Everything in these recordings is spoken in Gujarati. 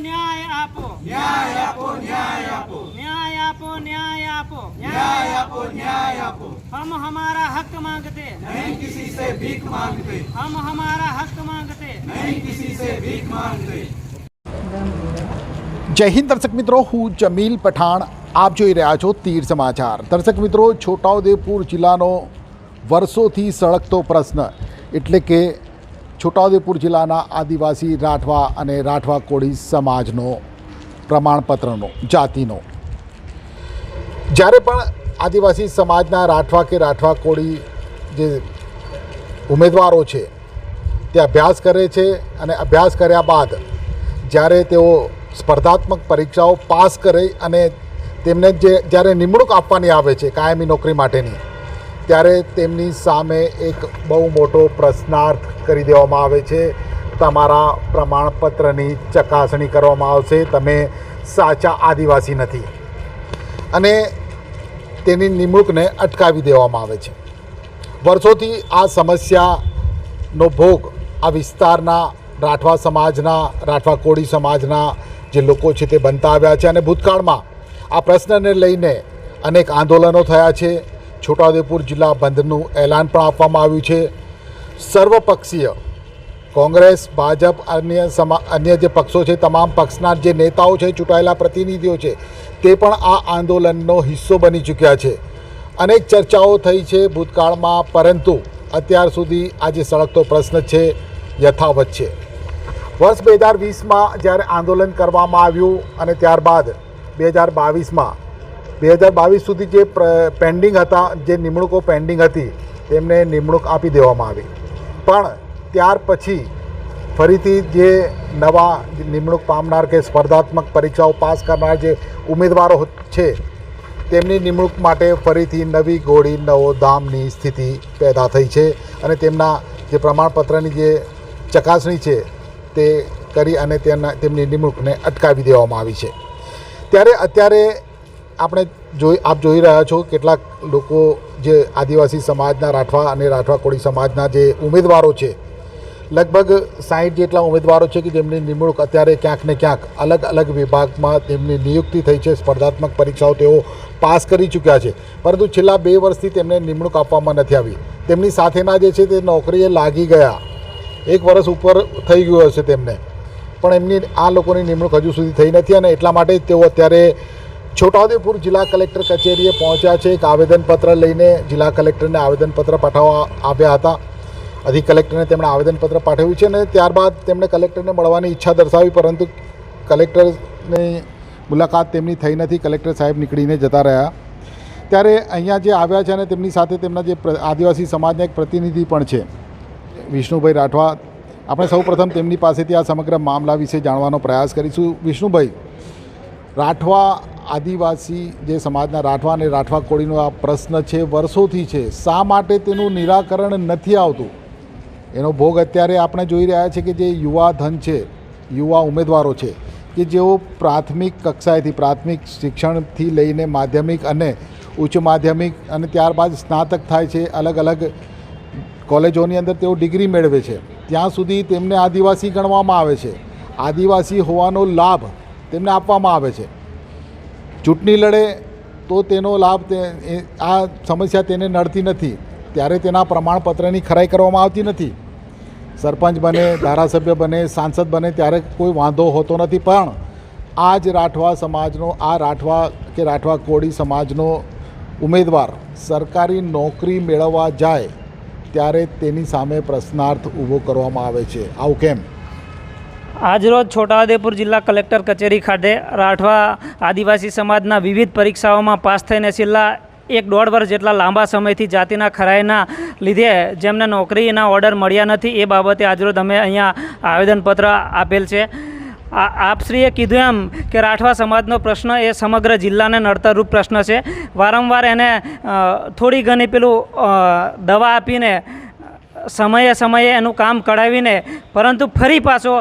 ન્યાય આપો ન્યાય આપો ન્યાય આપો न्याय आपो न्याय आपो न्याय आपो न्याय आपो हम हमारा हक मांगते नहीं किसी से भीख मांगते हम हमारा हक मांगते नहीं किसी से भीख मांगते જય હિન્દ દર્શક મિત્રો હું જમીલ પઠાણ આપ જોઈ રહ્યા છો તીર સમાચાર દર્શક મિત્રો છોટાઉદેપુર જિલ્લાનો વર્ષોથી સળગતો પ્રશ્ન એટલે કે છોટાઉદેપુર જિલ્લાના આદિવાસી રાઠવા અને રાઠવા કોળી સમાજનો પ્રમાણપત્રનો, જાતિનો. જ્યારે પણ આદિવાસી સમાજના રાઠવા કે રાઠવા કોળી જે ઉમેદવારો છે, તે અભ્યાસ કરે છે અને અભ્યાસ કર્યા બાદ જ્યારે તેઓ સ્પર્ધાત્મક પરીક્ષાઓ પાસ કરે અને તેમને જે, જ્યારે નિમણૂક આપવાની આવે છે કાયમી નોકરી માટેની ત્યારે તેમની સામે એક બહુ મોટો પ્રશ્નાર્થ કરી દેવામાં આવે છે. તમારા પ્રમાણપત્રની ચકાસણી કરવામાં આવશે. તમે સાચા આદિવાસી નથી. અને તેની નિમણૂકને અટકાવી દેવામાં આવે છે. વર્ષોથી આ સમસ્યાનો ભોગ આ વિસ્તારના રાઠવા સમાજના, રાઠવા કોળી સમાજના જે લોકો છે તે બનતા આવ્યા છે. અને ભૂતકાળમાં આ પ્રશ્નને લઈને અનેક આંદોલનો થયા છે. છોટાઉદેપુર જિલ્લા બંધનું એલાન પણ આપવામાં આવ્યું છે. સર્વપક્ષીય કોંગ્રેસ, ભાજપ, અન્ય સમા, અન્ય જે પક્ષો છે, તમામ પક્ષના જે નેતાઓ છે, ચૂંટાયેલા પ્રતિનિધિઓ છે, તે પણ આ આંદોલનનો હિસ્સો બની ચૂક્યા છે. અનેક ચર્ચાઓ થઈ છે ભૂતકાળમાં, પરંતુ અત્યાર સુધી આ જે સળગતો પ્રશ્ન છે, યથાવત છે. વર્ષ બે હજાર વીસમાં જ્યારે આંદોલન કરવામાં આવ્યું અને ત્યારબાદ બે હજાર બાવીસમાં બે હજાર બાવીસ સુધી જે પેન્ડિંગ હતા, જે નિમણૂકો પેન્ડિંગ હતી, તેમને નિમણૂક આપી દેવામાં આવી. પણ ત્યાર પછી ફરીથી જે નવા નિમણૂક પામનાર કે સ્પર્ધાત્મક પરીક્ષાઓ પાસ કરનાર જે ઉમેદવારો છે, તેમની નિમણૂક માટે ફરીથી નવી ગોળી, નવો ધામની સ્થિતિ પેદા થઈ છે અને તેમના જે પ્રમાણપત્રની જે ચકાસણી છે તે કરી અને તેના, તેમની નિમણૂકને અટકાવી દેવામાં આવી છે. ત્યારે અત્યારે આપણે જોઈ આપ જોઈ રહ્યા છો કેટલાક લોકો જે આદિવાસી સમાજના રાઠવા અને રાઠવા કોળી સમાજના જે ઉમેદવારો છે, લગભગ સાહીઠ જેટલા ઉમેદવારો છે કે જેમની નિમણૂક અત્યારે ક્યાંક ને ક્યાંક અલગ અલગ વિભાગમાં તેમની નિયુક્તિ થઈ છે. સ્પર્ધાત્મક પરીક્ષાઓ તેઓ પાસ કરી ચૂક્યા છે. પરંતુ છેલ્લા બે વર્ષથી તેમને નિમણૂક આપવામાં નથી આવી. તેમની સાથેના જે છે તે નોકરીએ લાગી ગયા. એક વર્ષ ઉપર થઈ ગયું હશે તેમને. પણ એમની આ લોકોની નિમણૂક હજુ સુધી થઈ નથી અને એટલા માટે તેઓ અત્યારે છોટાઉદેપુર જિલ્લા કલેક્ટર કચેરીએ પહોંચ્યા છે. એક આવેદનપત્ર લઈને જિલ્લા કલેક્ટરને આવેદનપત્ર પાઠવવા આવ્યા હતા. અધિક કલેક્ટરને તેમણે આવેદનપત્ર પાઠવ્યું છે અને ત્યારબાદ તેમણે કલેક્ટરને મળવાની ઈચ્છા દર્શાવી, પરંતુ કલેક્ટરની મુલાકાત તેમની થઈ નથી. કલેક્ટર સાહેબ નીકળીને જતા રહ્યા. ત્યારે અહીંયા જે આવ્યા છે અને તેમની સાથે તેમના જે આદિવાસી સમાજના એક પ્રતિનિધિ પણ છે, વિષ્ણુભાઈ રાઠવા. આપણે સૌ પ્રથમ તેમની પાસેથી આ સમગ્ર મામલા વિશે જાણવાનો પ્રયાસ કરીશું. વિષ્ણુભાઈ રાઠવા આદિવાસી જે સમાજના રાઠવા અને રાઠવા કોળીનો આ પ્રશ્ન છે, વર્ષોથી છે, શા માટે તેનું નિરાકરણ નથી આવતું? એનો ભોગ અત્યારે આપણે જોઈ રહ્યા છે કે જે યુવા ધન છે, યુવા ઉમેદવારો છે, કે જેઓ પ્રાથમિક કક્ષાએથી પ્રાથમિક શિક્ષણથી લઈને માધ્યમિક અને ઉચ્ચ માધ્યમિક અને ત્યારબાદ સ્નાતક થાય છે, અલગ અલગ કોલેજોની અંદર તેઓ ડિગ્રી મેળવે છે. ત્યાં સુધી તેમને આદિવાસી ગણવામાં આવે છે. આદિવાસી હોવાનો લાભ તેમને આપવામાં આવે છે. ચૂંટણી લડે તો તેનો લાભ તે આ સમસ્યા તેને નડતી નથી. ત્યારે તેના પ્રમાણપત્રની ખરાઈ કરવામાં આવતી નથી. સરપંચ બને, ધારાસભ્ય બને, સાંસદ બને ત્યારે કોઈ વાંધો હોતો નથી. પણ આ જ રાઠવા સમાજનો, આ રાઠવા કે રાઠવા કોળી સમાજનો ઉમેદવાર સરકારી નોકરી મેળવવા જાય, ત્યારે તેની સામે પ્રશ્નાર્થ ઊભો કરવામાં આવે છે. આવું કેમ? આજરોજ છોટાઉદેપુર જિલ્લા કલેક્ટર કચેરી ખાતે રાઠવા આદિવાસી સમાજના વિવિધ પરીક્ષાઓમાં પાસ થઈને છેલ્લા એક દોઢ વર્ષ જેટલા લાંબા સમયથી જાતિના ખરાઈના લીધે જેમને નોકરીના ઓર્ડર મળ્યા નથી, એ બાબતે આજરોજ અમે અહીંયા આવેદનપત્ર આપેલ છે. આ આપશ્રીએ કીધું એમ કે રાઠવા સમાજનો પ્રશ્ન એ સમગ્ર જિલ્લાને નડતરરૂપ પ્રશ્ન છે. વારંવાર એને થોડી ઘણી પેલું દવા આપીને સમયે સમયે એનું કામ કઢાવીને, પરંતુ ફરી પાછો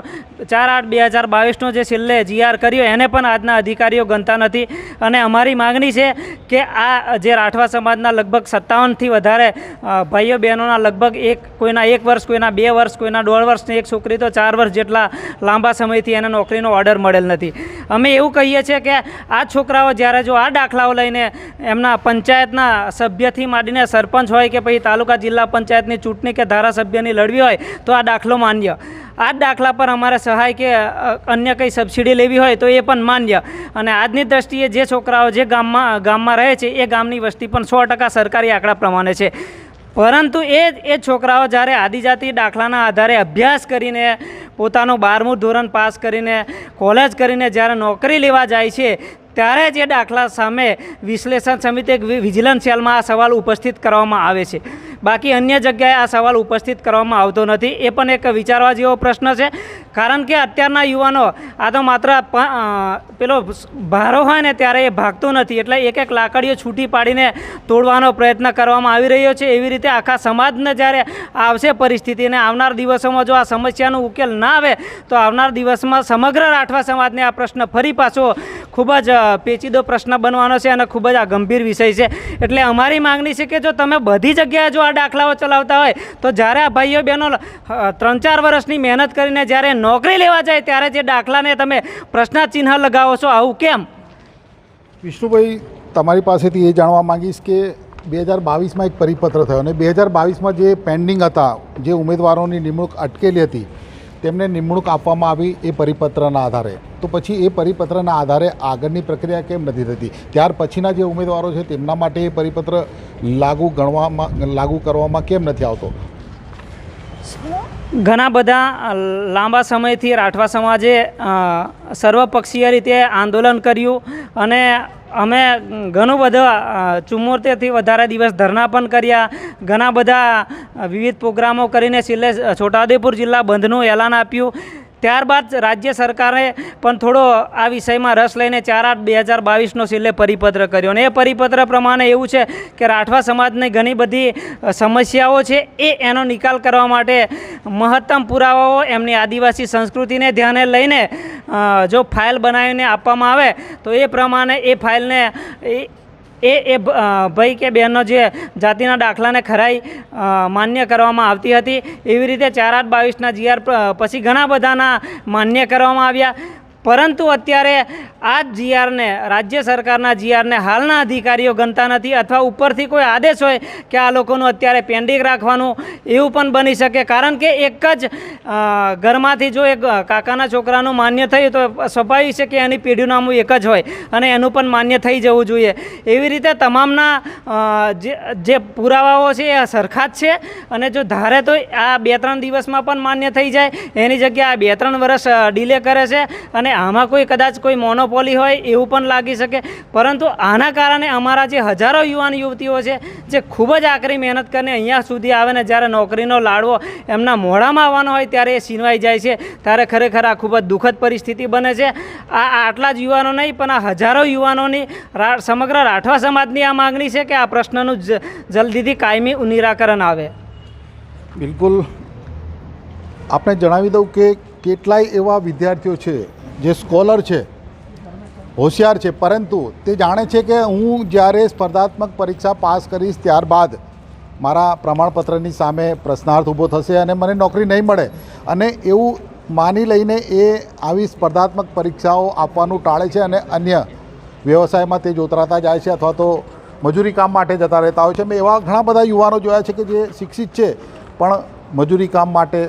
ચાર આઠ બે હજાર બાવીસનો જે છેલ્લે જીઆર કર્યો, એને પણ આજના અધિકારીઓ ગણતા નથી. અને અમારી માગણી છે કે આ જે રાઠવા સમાજના લગભગ સત્તાવનથી વધારે ભાઈઓ બહેનોના લગભગ એક, કોઈના એક વર્ષ, કોઈના બે વર્ષ, કોઈના દોઢ વર્ષની એક છોકરી તો ચાર વર્ષ જેટલા લાંબા સમયથી એને નોકરીનો ઓર્ડર મળેલ નથી. અમે એવું કહીએ છીએ કે આ છોકરાઓ જ્યારે જો આ દાખલાઓ લઈને એમના પંચાયતના સભ્યથી માંડીને સરપંચ હોય કે પછી તાલુકા જિલ્લા પંચાયતની ચૂંટણી કે ધારાસભ્યની લડવી હોય, તો આ દાખલો માન્ય. આ દાખલા પર અમારે સહાય કે અન્ય કંઈ સબસિડી લેવી હોય તો એ પણ માન્ય. અને આજની દ્રષ્ટિએ જે છોકરાઓ જે ગામમાં ગામમાં રહે છે, એ ગામની વસ્તી પણ સો ટકા સરકારી આંકડા પ્રમાણે છે. પરંતુ એ એ છોકરાઓ જ્યારે આદિજાતિ દાખલાના આધારે અભ્યાસ કરીને, પોતાનું બારમું ધોરણ પાસ કરીને કોલેજ કરીને જ્યારે નોકરી લેવા જાય છે, ત્યારે જ એ દાખલા સામે વિશ્લેષણ સમિતિ વિજિલન્સ સેલમાં આ સવાલ ઉપસ્થિત કરવામાં આવે છે. બાકી અન્ય જગ્યાએ આ સવાલ ઉપસ્થિત કરવામાં આવતો નથી. એ પણ એક વિચારવા જેવો પ્રશ્ન છે. કારણ કે અત્યારના યુવાનો આ તો માત્ર પેલો ભારો હોય ને ત્યારે એ ભાગતો નથી. એટલે એક એક લાકડીઓ છૂટી પાડીને તોડવાનો પ્રયત્ન કરવામાં આવી રહ્યો છે. એવી રીતે આખા સમાજને જ્યારે આવશે પરિસ્થિતિ અને આવનાર દિવસોમાં જો આ સમસ્યાનો ઉકેલ ના આવે, તો આવનાર દિવસમાં સમગ્ર રાઠવા સમાજને આ પ્રશ્ન ફરી પાછો ખૂબ જ પેચીદો પ્રશ્ન બનવાનો છે અને ખૂબ જ આ ગંભીર વિષય છે. એટલે અમારી માંગણી છે કે જો તમે બધી જગ્યાએ જો આ દાખલાઓ ચલાવતા હોય, તો જ્યારે આ ભાઈઓ બહેનો ત્રણ ચાર વર્ષની મહેનત કરીને જ્યારે નોકરી લેવા જાય, ત્યારે જે દાખલાને તમે પ્રશ્નાચિહ્ન લગાવો છો, આવું કેમ? વિષ્ણુભાઈ, તમારી પાસેથી એ જાણવા માંગીશ કે બે હજાર બાવીસમાં એક પરિપત્ર થયો અને બે હજાર બાવીસમાં જે પેન્ડિંગ હતા, જે ઉમેદવારોની નિમણૂક અટકેલી હતી તેમને નિમણૂક આપવામાં આવી એ પરિપત્રના આધારે. તો પછી એ પરિપત્રના આધારે આગળની પ્રક્રિયા કેમ નથી થતી? ત્યાર પછીના જે ઉમેદવારો છે તેમના માટે એ પરિપત્ર લાગુ ગણવામાં, લાગુ કરવામાં કેમ નથી આવતો? ઘણા બધા લાંબા સમયથી રાઠવા સમાજે સર્વપક્ષીય રીતે આંદોલન કર્યું અને અમે ઘણું બધા ચુમ્મોતેરથી વધારે દિવસ ધરના પણ કર્યા. ઘણા બધા વિવિધ પ્રોગ્રામો કરીને છેલ્લે છોટાઉદેપુર જિલ્લા બંધનું એલાન આપ્યું. ત્યારબાદ રાજ્ય સરકારે પણ થોડો આ વિષયમાં રસ લઈને ચાર આઠ બે હજાર બાવીસનો છેલ્લે પરિપત્ર કર્યો. અને એ પરિપત્ર પ્રમાણે એવું છે કે રાઠવા સમાજની ઘણી બધી સમસ્યાઓ છે એ એનો નિકાલ કરવા માટે મહત્તમ પુરાવાઓ એમની આદિવાસી સંસ્કૃતિને ધ્યાને લઈને જો ફાઇલ બનાવીને આપવામાં આવે, તો એ પ્રમાણે એ ફાઇલને એ એ ભાઈ કે બહેનનો જે જાતિના દાખલાને ખરાઈ માન્ય કરવામાં આવતી હતી, એવી રીતે ચાર આઠ બાવીસના જીઆર પછી ઘણા બધાના માન્ય કરવામાં આવ્યા. પરંતુ અત્યારે આ જ જીઆરને રાજ્ય સરકારના જીઆરને હાલના અધિકારીઓ ગણતા નથી અથવા ઉપરથી કોઈ આદેશ હોય કે આ લોકોનું અત્યારે પેન્ડિંગ રાખવાનું એવું પણ બની શકે. કારણ કે એક જ ઘરમાંથી જો એક કાકાના છોકરાનું માન્ય થયું તો સ્વાભાવિક છે કે એની પેઢીનામું એક જ હોય અને એનું પણ માન્ય થઈ જવું જોઈએ. એવી રીતે તમામના જે પુરાવાઓ છે એ સરખા જ છે અને જો ધારે તો આ બે ત્રણ દિવસમાં પણ માન્ય થઈ જાય. એની જગ્યાએ આ બે ત્રણ વર્ષ ડિલે કરે છે અને આમાં કોઈ કદાચ કોઈ મોનોપોલી હોય, એવું પણ લાગી શકે. પરંતુ આના કારણે અમારા જે હજારો યુવાન યુવતીઓ છે, જે ખૂબ જ આકરી મહેનત કરીને અહીંયા સુધી આવે ને જ્યારે નોકરીનો લાડવો એમના મોઢામાં આવવાનો હોય ત્યારે એ છીનવાઈ જાય છે. ત્યારે ખરેખર આ ખૂબ જ દુઃખદ પરિસ્થિતિ બને છે. આ આટલા જ યુવાનો નહીં, પણ આ હજારો યુવાનોની સમગ્ર રાઠવા સમાજની આ માગણી છે કે આ પ્રશ્નનું જલ્દીથી કાયમી નિરાકરણ આવે. બિલકુલ. આપણે જણાવી દઉં કે કેટલાય એવા વિદ્યાર્થીઓ છે જે સ્કોલર છે, હોશિયાર છે, પરંતુ તે જાણે છે કે હું જ્યારે સ્પર્ધાત્મક પરીક્ષા પાસ કરીશ ત્યારબાદ મારા પ્રમાણપત્રની સામે પ્રશ્નાર્થ ઊભો થશે અને મને નોકરી નહીં મળે. અને એવું માની લઈને એ આવી સ્પર્ધાત્મક પરીક્ષાઓ આપવાનું ટાળે છે અને અન્ય વ્યવસાયમાં તે જોતરાતા જાય છે અથવા તો મજૂરી કામ માટે જતા રહેતા હોય છે. મેં એવા ઘણા બધા યુવાનો જોયા છે કે જે શિક્ષિત છે, પણ મજૂરી કામ માટે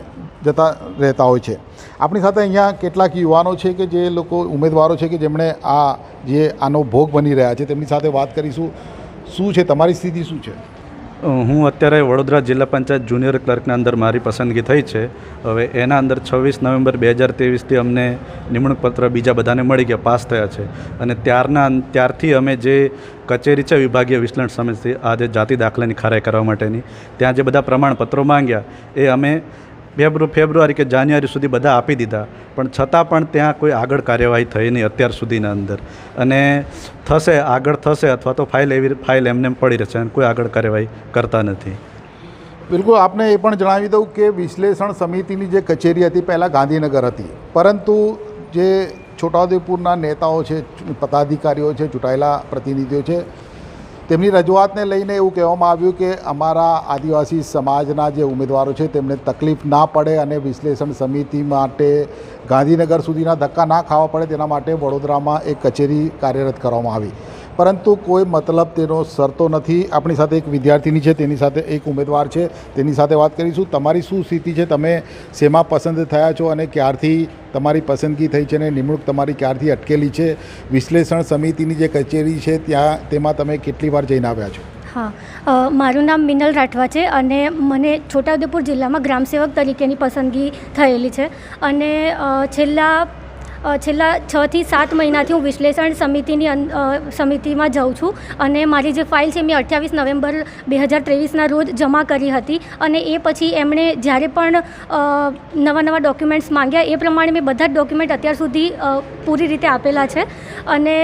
જતા રહેતા હોય છે. આપણી સાથે અહીંયા કેટલાક યુવાનો છે કે જે લોકો, ઉમેદવારો છે કે જેમણે આ જે આનો ભોગ બની રહ્યા છે, તેમની સાથે વાત કરીશું. શું છે, તમારી સ્થિતિ શું છે? હું અત્યારે વડોદરા જિલ્લા પંચાયત જુનિયર ક્લર્કના અંદર મારી પસંદગી થઈ છે. હવે એના અંદર છવ્વીસ નવેમ્બર બે હજાર ત્રેવીસથી અમને નિમણૂક પત્ર બીજા બધાને મળી ગયા, પાસ થયા છે. અને ત્યારના ત્યારથી અમે જે કચેરી છે વિભાગીય વિશ્લેષણ સમિતિ, આજે જાતિ દાખલાની ખરાઈ કરવા માટેની, ત્યાં જે બધા પ્રમાણપત્રો માંગ્યા, એ અમે ફેબ્રુ, ફેબ્રુઆરી કે જાન્યુઆરી સુધી બધા આપી દીધા. પણ છતાં પણ ત્યાં કોઈ આગળ કાર્યવાહી થઈ નહીં અત્યાર સુધીના અંદર. અને થશે, આગળ થશે અથવા તો ફાઇલ એવી ફાઇલ એમને એમ પડી રહેશે અને કોઈ આગળ કાર્યવાહી કરતા નથી. બિલકુલ, આપને એ પણ જણાવી દઉં કે વિશ્લેષણ સમિતિની જે કચેરી હતી પહેલાં ગાંધીનગર હતી. પરંતુ જે છોટાઉદેપુરના નેતાઓ છે, પદાધિકારીઓ છે, ચૂંટાયેલા પ્રતિનિધિઓ છે તેમની રજૂઆતને લઈને એવું કહેવામાં આવ્યું કે અમારા આદિવાસી સમાજના જે ઉમેદવારો છે, તેમને તકલીફ ના પડે અને વિશ્લેષણ સમિતિ માટે ગાંધીનગર સુધીના ધક્કા ના ખાવા પડે, તેના માટે વડોદરામાં એક કચેરી કાર્યરત કરવામાં આવી. પરંતુ કોઈ મતલબ તેનો સરતો નથી. આપણી સાથે એક વિદ્યાર્થીની છે, તેની સાથે એક ઉમેદવાર છે, તેની સાથે વાત કરીશું. તમારી શું સ્થિતિ છે? તમે શેમાં પસંદ થયા છો અને ક્યારથી તમારી પસંદગી થઈ છે અને નિમણૂક તમારી ક્યારથી અટકેલી છે? વિશ્લેષણ સમિતિની જે કચેરી છે, ત્યાં તેમાં તમે કેટલી વાર જઈને આવ્યા છો? હા. મારું નામ મિનલ રાઠવા છે અને મને છોટાઉદેપુર જિલ્લામાં ગ્રામસેવક તરીકેની પસંદગી થયેલી છે. અને છેલ્લા છેલ્લા છથી સાત મહિનાથી હું વિશ્લેષણ સમિતિની સમિતિમાં જાઉં છું અને મારી જે ફાઇલ છે મેં અઠ્યાવીસ નવેમ્બર બે હજાર ત્રેવીસના રોજ જમા કરી હતી અને એ પછી એમણે જ્યારે પણ નવા નવા ડોક્યુમેન્ટ્સ માંગ્યા એ પ્રમાણે મેં બધા જ ડોક્યુમેન્ટ અત્યાર સુધી પૂરી રીતે આપેલા છે અને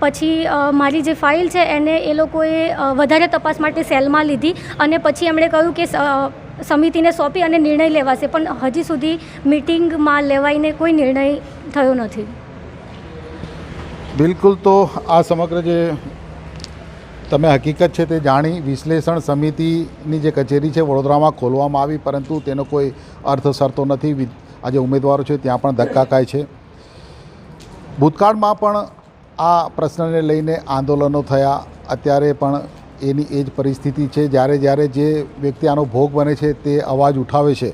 પછી મારી જે ફાઇલ છે એને એ લોકોએ વધારે તપાસ માટે સેલમાં લીધી અને પછી એમણે કહ્યું કે સમિતિને સોંપી અને નિર્ણય લેવાશે, પણ હજી સુધી મિટિંગમાં લેવાઈને કોઈ નિર્ણય થયો નથી. બિલકુલ તો આ સમગ્ર જે તમે હકીકત છે તે જાણી વિશ્લેષણ સમિતિની જે કચેરી છે વડોદરામાં ખોલવામાં આવી, પરંતુ તેનો કોઈ અર્થ સરતો નથી. આજે ઉમેદવારો છે ત્યાં પણ ધક્કા ખાય છે. ભૂતકાળમાં પણ આ પ્રશ્નને લઈને આંદોલનો થયા. અત્યારે પણ એની એ જ પરિસ્થિતિ છે. જ્યારે જ્યારે જે વ્યક્તિ આનો ભોગ બને છે તે અવાજ ઉઠાવે છે.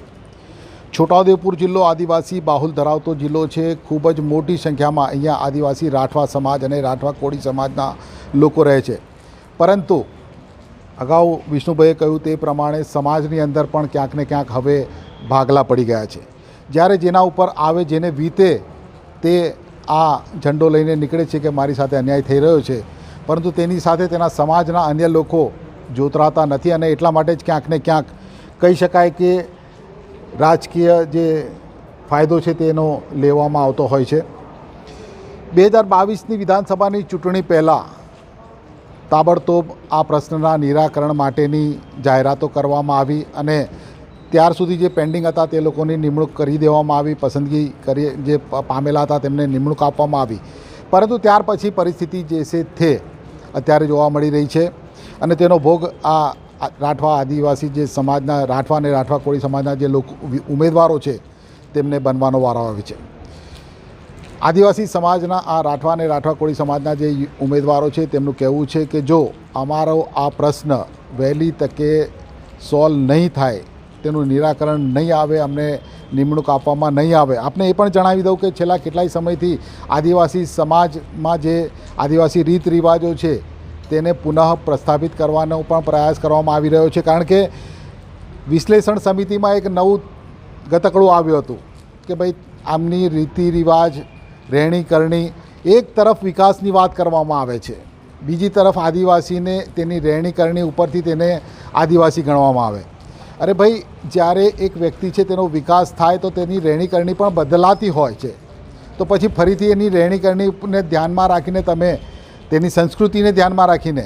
છોટાઉદેપુર જિલ્લો આદિવાસી બાહુલ ધરાવતો જિલ્લો છે. ખૂબ જ મોટી સંખ્યામાં અહીંયા આદિવાસી રાઠવા સમાજ અને રાઠવા કોળી સમાજના લોકો રહે છે. પરંતુ અગાઉ વિષ્ણુભાઈએ કહ્યું તે પ્રમાણે સમાજની અંદર પણ ક્યાંક ને ક્યાંક હવે ભાગલા પડી ગયા છે. જ્યારે જેના ઉપર આવે, જેને વીતે તે આ ઝંડો લઈને નીકળે છે કે મારી સાથે અન્યાય થઈ રહ્યો છે પરંતુ તેની સાથે તેના સમાજના અન્ય લોકો જોતરાતા નથી અને એટલા માટે જ ક્યાંક ને ક્યાંક કહી શકાય કે રાજકીય જે ફાયદો છે તેનો લેવામાં આવતો હોય છે. બે હજાર બાવીસની વિધાનસભાની ચૂંટણી પહેલાં તાબડતોબ આ પ્રશ્નના નિરાકરણ માટેની જાહેરાતો કરવામાં આવી અને ત્યાર સુધી જે પેન્ડિંગ હતા તે લોકોની નિમણૂક કરી દેવામાં આવી, પસંદગી કરી જે પામેલા હતા તેમને નિમણૂક આપવામાં આવી. પરંતુ ત્યાર પછી પરિસ્થિતિ જે છે તે અત્યારે જોવા મળી રહી છે. અને તેનો ભોગ આ રાઠવા આદિવાસી જે સમાજના, રાઠવા અને રાઠવા કોળી સમાજના જે લોકો ઉમેદવારો છે, તેમને બનવાનો વારો આવે છે. આદિવાસી સમાજના આ રાઠવા અને રાઠવા કોળી સમાજના જે ઉમેદવારો છે, તેમનું કહેવું છે કે જો અમારો આ પ્રશ્ન વહેલી તકે સોલ્વ નહીં થાય તેનું નિરાકરણ નહીં આવે, અમને નિમણૂક આપવામાં નહીં આવે. આપને એ પણ જણાવી દઉં કે છેલ્લા કેટલાય સમયથી આદિવાસી સમાજમાં જે આદિવાસી રીત રિવાજો છે, તેને પુનઃ પ્રસ્થાપિત કરવાનો પણ પ્રયાસ કરવામાં આવી રહ્યો છે. કારણ કે વિશ્લેષણ સમિતિમાં એક નવું ગતકડું આવ્યું હતું કે ભાઈ આમની રીતિ રિવાજ રહેણી કરણી એક તરફ વિકાસની વાત કરવામાં આવે છે. બીજી તરફ આદિવાસીને તેની રહેણી કરણી ઉપરથી તેને આદિવાસી ગણવામાં આવે. અરે ભાઈ, જ્યારે એક વ્યક્તિ છે તેનો વિકાસ થાય તો તેની રહેણીકરણી પણ બદલાતી હોય છે. તો પછી ફરીથી એની રહેણીકરણીને ધ્યાનમાં રાખીને તમે, તેની સંસ્કૃતિને ધ્યાનમાં રાખીને,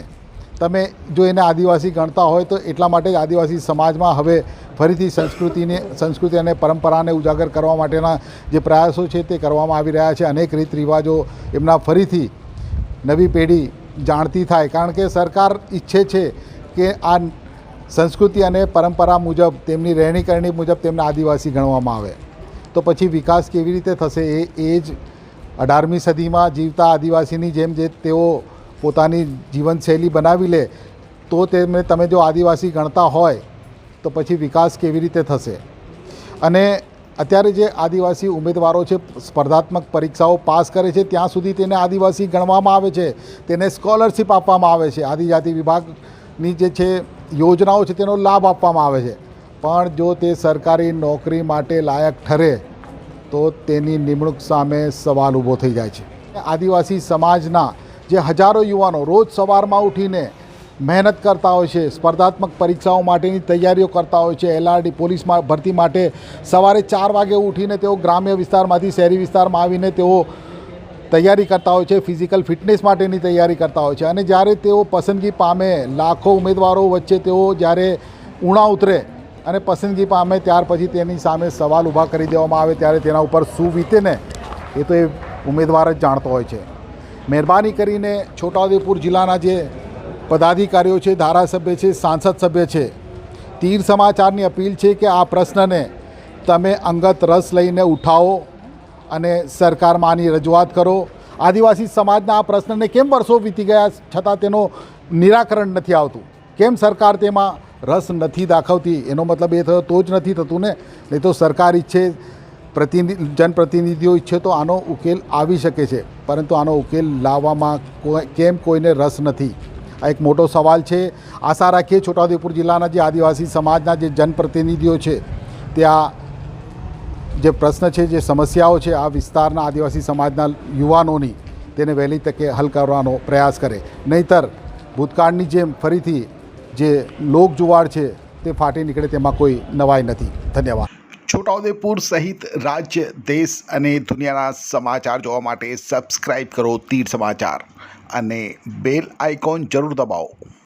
તમે જો એને આદિવાસી ગણતા હોય તો એટલા માટે જ આદિવાસી સમાજમાં હવે ફરીથી સંસ્કૃતિને, સંસ્કૃતિ અને પરંપરાને ઉજાગર કરવા માટેના જે પ્રયાસો છે તે કરવામાં આવી રહ્યા છે. અનેક રીત રિવાજો એમના ફરીથી નવી પેઢી જાણતી થાય. કારણ કે સરકાર ઈચ્છે છે કે આ સંસ્કૃતિ અને પરંપરા મુજબ, તેમની રહેણી કરણી મુજબ તેમને આદિવાસી ગણવામાં આવે. તો પછી વિકાસ કેવી રીતે થશે એ એ જ અઢારમી સદીમાં જીવતા આદિવાસીની જેમ જે તેઓ પોતાની જીવનશૈલી બનાવી લે, તો તેમને, તમે જો આદિવાસી ગણતા હોય, તો પછી વિકાસ કેવી રીતે થશે? અને અત્યારે જે આદિવાસી ઉમેદવારો છે, સ્પર્ધાત્મક પરીક્ષાઓ પાસ કરે છે, ત્યાં સુધી તેને આદિવાસી ગણવામાં આવે છે, તેને સ્કોલરશિપ આપવામાં આવે છે. આદિજાતિ વિભાગની જે છે યોજનાઓ છે તેનો લાભ આપવામાં આવે છે. પણ જો તે સરકારી નોકરી માટે લાયક ઠરે, તો તેની નિમણૂક સામે સવાલ ઊભો થઈ જાય છે. આદિવાસી સમાજના જે હજારો યુવાનો રોજ સવારમાં ઉઠીને મહેનત કરતા હોય છે, સ્પર્ધાત્મક પરીક્ષાઓ માટેની તૈયારીઓ કરતા હોય છે, એલઆરડી પોલીસમાં ભરતી માટે સવારે ચાર વાગે ઉઠીને તેઓ ગ્રામ્ય વિસ્તારમાંથી શહેરી વિસ્તારમાં આવીને તેઓ તૈયારી કરતા હોય છે ફિઝિકલ ફિટનેસ માટેની તૈયારી કરતા હોય છે. અને જ્યારે તેઓ પસંદગી પામે, લાખો ઉમેદવારો વચ્ચે તેઓ જ્યારે ઉણા ઉતરે અને પસંદગી પામે, ત્યાર પછી તેની સામે સવાલ ઊભા કરી દેવામાં આવે, ત્યારે તેના ઉપર શું વીતે ને, એ તો એ ઉમેદવાર જ જાણતો હોય છે. મહેરબાની કરીને છોટાઉદેપુર જિલ્લાના જે પદાધિકારીઓ છે, ધારાસભ્ય છે, સાંસદ સભ્ય છે, તીર સમાચારની અપીલ છે કે આ પ્રશ્નને તમે અંગત રસ લઈને ઉઠાવો. અને સરકારમાં આની રજૂઆત કરો. આદિવાસી સમાજના આ પ્રશ્નને કેમ વર્ષો વીતી ગયા છતાં તેનો નિરાકરણ નથી આવતું? કેમ સરકાર તેમાં રસ નથી દાખવતી? એનો મતલબ એ થયો, તો જ નથી થતું ને? નહીં તો સરકાર ઈચ્છે, પ્રતિનિધિ, જનપ્રતિનિધિઓ ઈચ્છે તો આનો ઉકેલ આવી શકે છે. પરંતુ આનો ઉકેલ લાવવામાં કેમ કોઈને રસ નથી? આ એક મોટો સવાલ છે. આશા રાખીએ છોટાઉદેપુર જિલ્લાના જે આદિવાસી સમાજના જે જનપ્રતિનિધિઓ છે ત્યાં જે પ્રશ્ન છે, જે સમસ્યાઓ છે, આ વિસ્તારના આદિવાસી સમાજના યુવાનોની તેને વહેલી તકે હલ કરવાનો પ્રયાસ કરે. નહીતર ભૂતકાળની જેમ ફરીથી જે લોકજુવાળ છે, તે ફાટી નીકળે તેમાં કોઈ નવાઈ નથી. ધન્યવાદ. છોટાઉદેપુર સહિત રાજ્ય, દેશ અને દુનિયાના સમાચાર જોવા માટે સબસ્ક્રાઈબ કરો તીર સમાચાર અને બેલ આઇકોન જરૂર દબાવો.